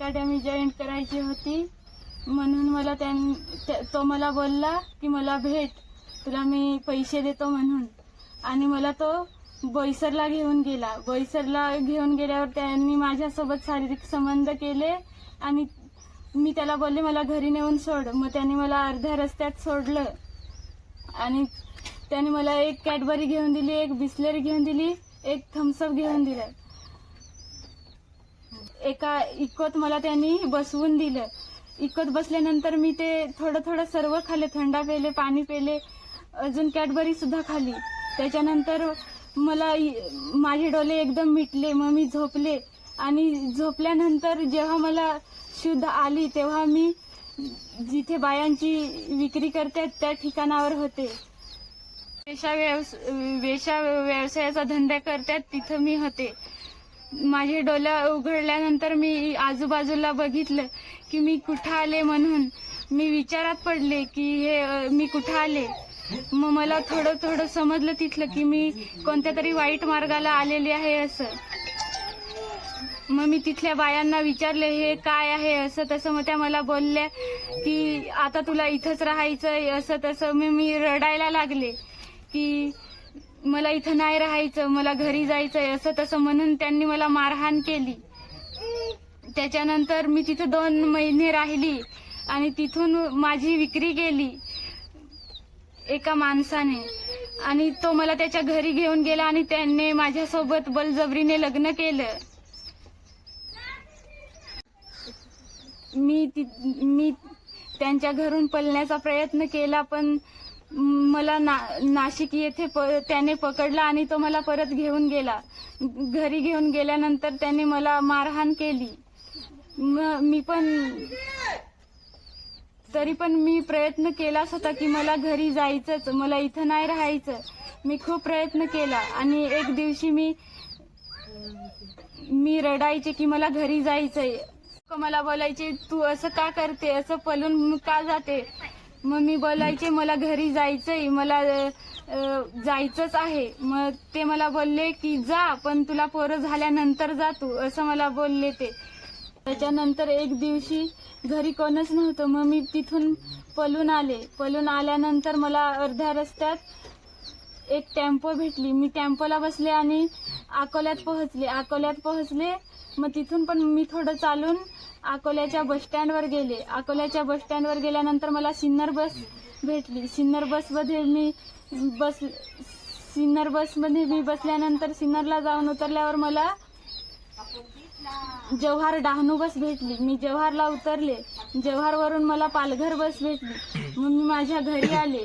Academy join करायची होती. म्हणून मला त्यां त्या- तो मला बोलला की मला भेट तुला मी पैसे देतो म्हणून. आणि मला तो बोईसरला घेऊन गेला. बोईसरला घेऊन गेल्यावर त्यांनी माझ्यासोबत शारीरिक संबंध केले आणि मी त्याला बोलले मला घरी नेऊन सोड. मग त्यांनी मला अर्ध्या रस्त्यात सोडलं. आणि त्याने मला एक कॅडबरी घेऊन दिली एक बिस्लरी घेऊन दिली एक थम्सअप घेऊन दिलं. एका इकत मला त्यांनी बसवून दिलं. इकत बसल्यानंतर मी ते थोडं थोडं सर्व खाल्ले थंडा पेले पाणी पेले अजून कॅडबरी सुद्धा खाली त्याच्यानंतर मला इ- माझे डोले एकदम मिटले मग मी झोपले. आणि झोपल्यानंतर जेव्हा मला शुद्ध आली तेव्हा मी जिथे बायांची विक्री करते त्या ठिकाणावर होते. वेशा व्यवस वेशा व्यवसायाचा धंदा करतात तिथं मी होते. माझे डोळ्या उघडल्यानंतर मी आजूबाजूला बघितलं की मी कुठं आले म्हणून. मी विचारात पडले की हे मी कुठं आले? मग मला थोडं थोडं समजलं तिथलं की मी कोणत्या तरी वाईट मार्गाला आलेले आहे असं. मग मी तिथल्या बायांना विचारले हे काय आहे? असं तसं मग त्या मला बोलल्या की आता तुला इथंच राहायचं असं तसं मी मी रडायला लागले की मला इथं नाही राहायचं मला घरी जायचंय असं तसं म्हणून त्यांनी मला मारहाण केली. त्याच्यानंतर मी तिथं दोन महिने राहिली आणि तिथून माझी विक्री केली एका माणसाने. आणि तो मला त्याच्या घरी घेऊन गेला आणि त्याने माझ्यासोबत बलजबरीने लग्न केलं. मी ति मी त्यांच्या घरून पळण्याचा प्रयत्न केला पण मला ना नाशिक येथे प त्याने पकडला आणि तो मला परत घेऊन गेला. घरी घेऊन गेल्यानंतर त्याने मला मारहाण केली. मी पण तरी पण मी प्रयत्न केलाच होता की मला घरी जायचंच मला इथं नाही राहायचं. मी खूप प्रयत्न केला आणि एक दिवशी मी मी रडायचे की मला घरी जायचंय. मला बोलायचे तू असं का करते? असं पलून का जाते? मग मी बोलायचे मला घरी जायचंय मला अ, जायचंच आहे. मग ते मला बोलले की जा पण तुला पोरं झाल्यानंतर जा तू असं मला बोलले ते. त्याच्यानंतर एक दिवशी घरी कोणच नव्हतं. मग मी तिथून पळून आले. पळून आल्यानंतर मला अर्ध्या रस्त्यात एक टेम्पो भेटली. मी टेम्पोला बसले आणि अकोल्यात पोहोचले. अकोल्यात पोहोचले मग तिथून पण मी थोडं चालून अकोल्याच्या बसस्टँडवर गेले. अकोल्याच्या बसस्टँडवर गेल्यानंतर मला सिन्नर बस भेटली. सिन्नर बसमध्ये मी बस सिन्नर बसमध्ये मी बसल्यानंतर सिन्नरला जाऊन उतरल्यावर मला जव्हार डहाणू बस भेटली. मी जव्हारला उतरले. जव्हारवरून मला पालघर बस भेटली. मग मी माझ्या घरी आले.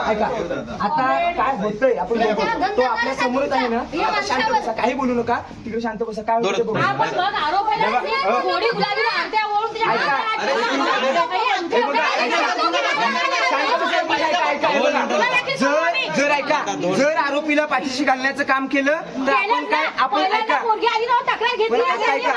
ऐका आता काय होतंय आपण बघू. तो आपल्या समोरच आहे ना आता शांत बसा काही बोलू नका तिकडे शांत बसा काय होतं बघू. आपण बघ आरोप आहे ना, ते थोडी गुलाबी अर्ध्या ओळख तुझ्या ऐका. हातात आहे. हे बघा, ऐका. शांत बसा, ऐका, ऐका, ऐका, हे बघा. जर जर ऐका जर आरोपीला पाठीशी घालण्याचं काम केलं तर आपण काय आपण ऐका पोरगी आली ना तक्रार घेतली बरं, ऐका, ऐका.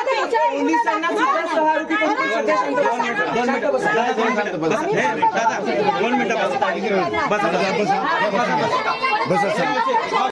Atrocity Act पोलिसांना सुद्धा सहा आरोपी पण सध्या शांत बसा. शांत बसा दोन मिनिटं बसा बसा. बसा बसा बसा